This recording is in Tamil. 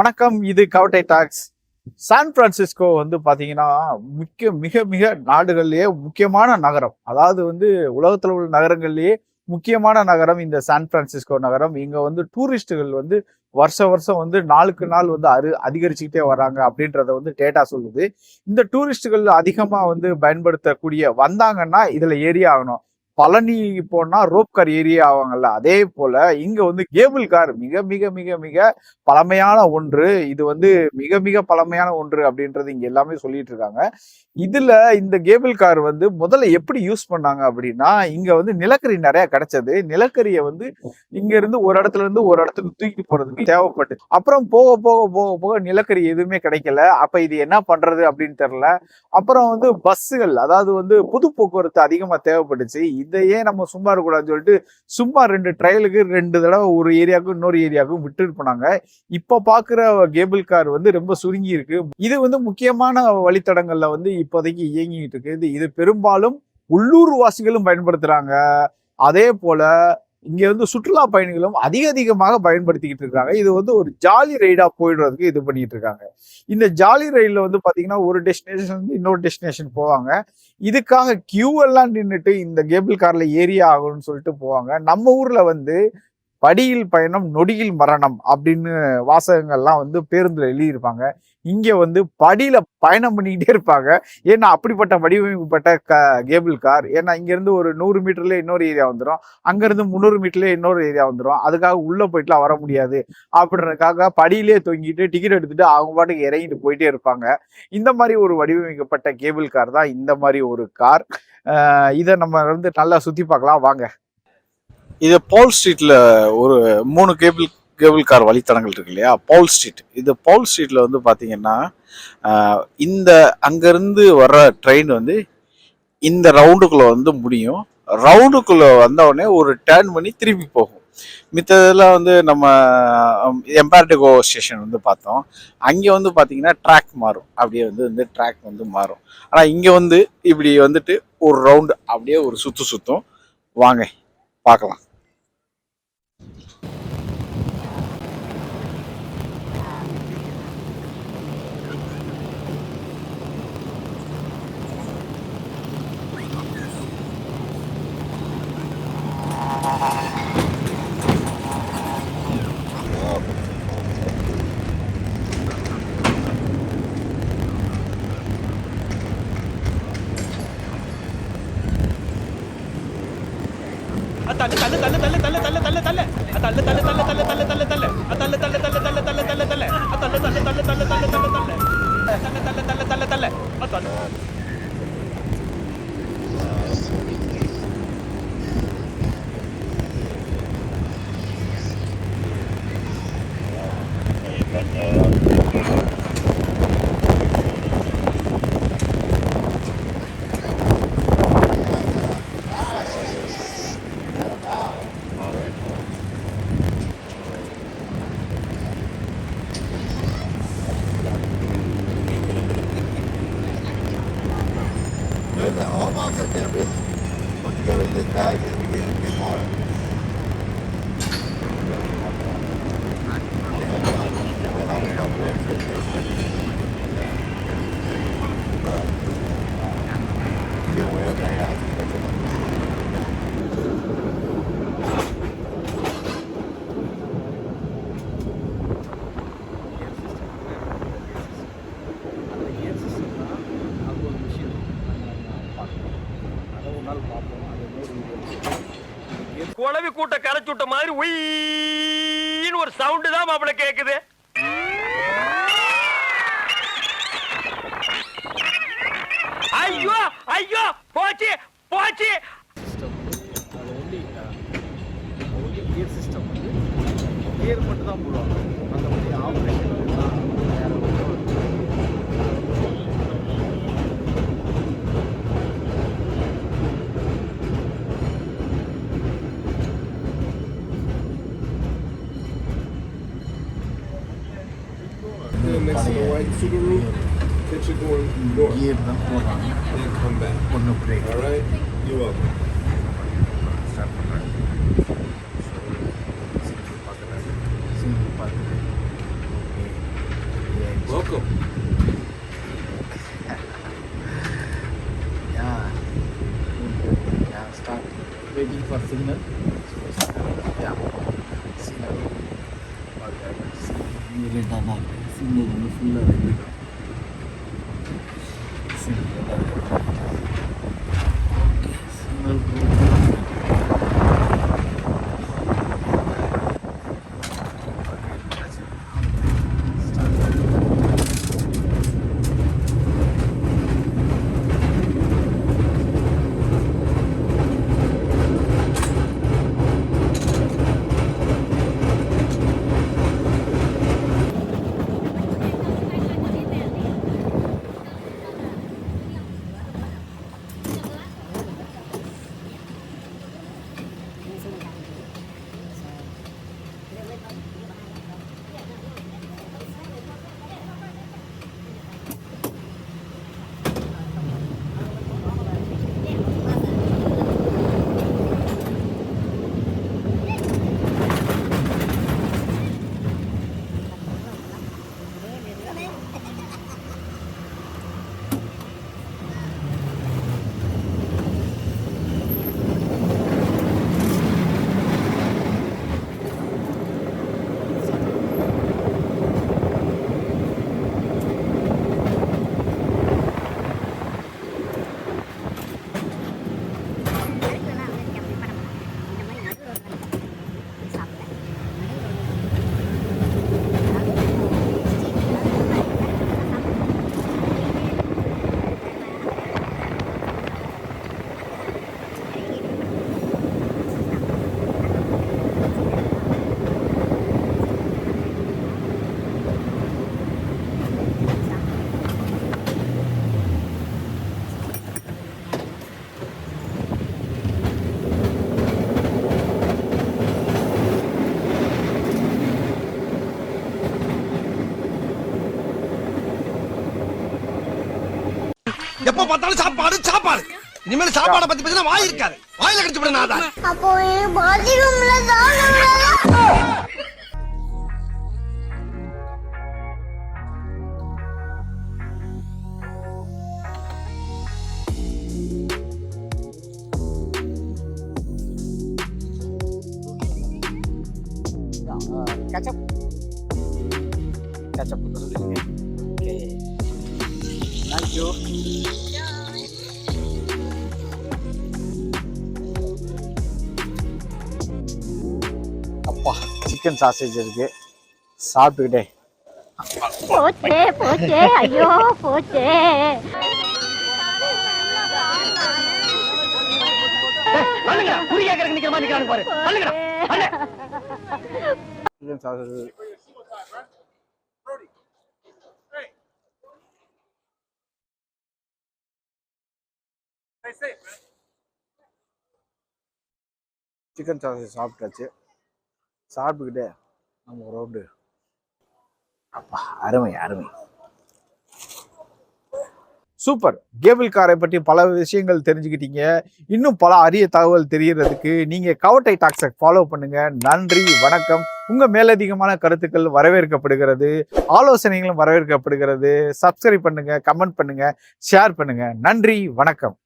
வணக்கம் இது கவட்டை டாக்ஸ். சான் பிரான்சிஸ்கோ வந்து பார்த்தீங்கன்னா முக்கிய மிக மிக நாடுகள்லேயே முக்கியமான நகரம். அதாவது வந்து உலகத்தில் உள்ள நகரங்கள்லேயே முக்கியமான நகரம் இந்த சான் பிரான்சிஸ்கோ நகரம். இங்கே வந்து டூரிஸ்டுகள் வந்து வருஷ வருஷம் வந்து நாளுக்கு நாள் வந்து அரு அதிகரிச்சுக்கிட்டே வராங்க அப்படின்றத வந்து டேட்டா சொல்லுது. இந்த டூரிஸ்டுகள் அதிகமாக வந்து பயன்படுத்தக்கூடிய வந்தாங்கன்னா இதில் ஏறி ஆகணும். பழனி போனா ரோப் கார் ஏரியா ஆவாங்கல்ல அதே போல இங்க வந்து கேபிள் கார் மிக மிக மிக மிக பழமையான ஒன்று. இது வந்து மிக மிக பழமையான ஒன்று அப்படின்றது இங்க எல்லாமே சொல்லிட்டு இருக்காங்க. இதுல இந்த கேபிள் கார் வந்து முதல்ல எப்படி யூஸ் பண்ணாங்க அப்படின்னா இங்க வந்து நிலக்கரி நிறைய கிடைச்சது. நிலக்கரியை வந்து இங்க இருந்து ஒரு இடத்துல இருந்து ஒரு இடத்துக்கு தூக்கி போறதுக்கு தேவைப்பட்டு அப்புறம் போக போக போக போக நிலக்கரி எதுவுமே கிடைக்கல. அப்ப இது என்ன பண்றது அப்படின்னு தெரியல. அப்புறம் வந்து பஸ்ஸுகள் அதாவது வந்து பொது போக்குவரத்து அதிகமா தேவைப்பட்டுச்சு. இதையே நம்ம சும்மா இருக்கக்கூடாதுன்னு சொல்லிட்டு சும்மா ரெண்டு ட்ரையலுக்கு ரெண்டு தடவை ஒரு ஏரியாவுக்கும் இன்னொரு ஏரியாவுக்கும் விட்டுட்டு போனாங்க. இப்போ பார்க்குற கேபிள் கார் வந்து ரொம்ப சுருங்கி இருக்கு. இது வந்து முக்கியமான வழித்தடங்கள்ல வந்து இப்போதைக்கு இயங்கிட்டு இருக்கு இது இது பெரும்பாலும் உள்ளூர் வாசிகளும் பயன்படுத்துறாங்க. அதே போல இங்க வந்து சுற்றுலா பயணிகளும் அதிக அதிகமாக பயன்படுத்திக்கிட்டு இருக்காங்க. இது வந்து ஒரு ஜாலி ரைடா போயிடுறதுக்கு இது பண்ணிட்டு இருக்காங்க. இந்த ஜாலி ரைட்ல வந்து பாத்தீங்கன்னா ஒரு டெஸ்டினேஷன் வந்து இன்னொரு டெஸ்டினேஷன் போவாங்க. இதுக்காக கியூ எல்லாம் நின்றுட்டு இந்த கேபிள் கார்ல ஏறி ஆகணும்னு சொல்லிட்டு போவாங்க. நம்ம ஊர்ல வந்து படியில் பயணம் நொடியில் மரணம் அப்படின்னு வாசகங்கள்லாம் வந்து பேருந்துல எழுதியிருப்பாங்க. இங்க வந்து படியில பயணம் பண்ணிக்கிட்டே இருப்பாங்க. ஏன்னா அப்படிப்பட்ட வடிவமைக்கப்பட்ட க கேபிள் கார். ஏன்னா இங்க இருந்து ஒரு நூறு மீட்டர்ல இன்னொரு ஏரியா வந்துடும் அங்கேருந்து முந்நூறு மீட்டர்ல இன்னொரு ஏரியா வந்துடும் அதுக்காக உள்ள போயிட்டுலாம் வர முடியாது. அப்படின்றதுக்காக படியிலே தொங்கிட்டு டிக்கெட் எடுத்துட்டு அவங்க பாட்டுக்கு இறங்கிட்டு போயிட்டே இருப்பாங்க. இந்த மாதிரி ஒரு வடிவமைக்கப்பட்ட கேபிள் கார் தான் இந்த மாதிரி ஒரு கார். இதை நம்ம வந்து நல்லா சுத்தி பார்க்கலாம். வாங்க. இது பால் ஸ்ட்ரீட்ல ஒரு மூணு கேபிள் கேபிள் கார் வழித்தடங்கள் இருக்கு இல்லையா? பால் ஸ்ட்ரீட் இது பால் ஸ்ட்ரீட்ல வந்து பாத்தீங்கன்னா இந்த அங்கிருந்து வர்ற ட்ரெயின் வந்து இந்த ரவுண்டுக்குள்ள வந்து முடியும். ரவுண்டுக்குள்ள வந்தவுடனே ஒரு டேர்ன் பண்ணி திருப்பி போகும். மித்ததெல்லாம் வந்து நம்ம எம்பார்டிகோ ஸ்டேஷன் வந்து பார்த்தோம். அங்கே வந்து பார்த்தீங்கன்னா ட்ராக் மாறும். அப்படியே வந்து வந்து ட்ராக் வந்து மாறும். ஆனால் இங்கே வந்து இப்படி வந்துட்டு ஒரு ரவுண்டு அப்படியே ஒரு சுற்று சுற்றும் வாங்க பார்க்கலாம். തല്ല് തല്ല് തല്ല് തല്ല് തല്ല് തല്ല് തല്ല് prende la mamma che ti ha preso praticamente dai che mi viene che muore Yeah. குழவி கூட்ட கரைச்சு விட்ட மாதிரி உயின்னு ஒரு சவுண்டு தான் மாப்பிள கேக்குது. ஐயோ ஐயோ போச்சு போச்சு. அதில் ஒன்லி ஒன்லி கியர் சிஸ்டம் வந்து கியர் மட்டும் தான் போடுவாங்க மற்றபடி operation next to the white Subaru, catch it going north. Then come back. Oh, Break. All right? You're welcome. Welcome. yeah. Yeah, start waiting for signal. வந்து ஃபுல்லாக எப்ப பார்த்தாலும் சாப்பாடு சாப்பாடு. இனிமேல் சாப்பாடை பத்தி பேசினா வாய் இருக்காது. வாயில கடிச்சு விட நான் அப்போ பாத்ரூம்ல தான் கச்சப். கச்சப் சொல்லுங்க okay thank you chicken sausage இருக்கு. சாப்பிட்டுக்கிட்டே. போச்சே போச்சே ஐயோ போச்சே. Chicken sausage. சிக்கன் சாசேஜ் சாப்பிட்டாச்சு. சாப்பிட்டுக்கிட்டே நம்ம ஒரு ரவுண்டு அப்பா அருமை அருமை. சூப்பர் கேபிள் காரை பற்றி பல விஷயங்கள் தெரிஞ்சுக்கிட்டீங்க. இன்னும் பல அரிய தகவல் தெரியறதுக்கு நீங்கள் கவட்டை டாக்ஸை ஃபாலோ பண்ணுங்க. நன்றி வணக்கம். உங்கள் மேலதிகமான கருத்துக்கள் வரவேற்கப்படுகிறது. ஆலோசனைகளும் வரவேற்கப்படுகிறது. சப்ஸ்கிரைப் பண்ணுங்க கமெண்ட் பண்ணுங்க ஷேர் பண்ணுங்க. நன்றி வணக்கம்.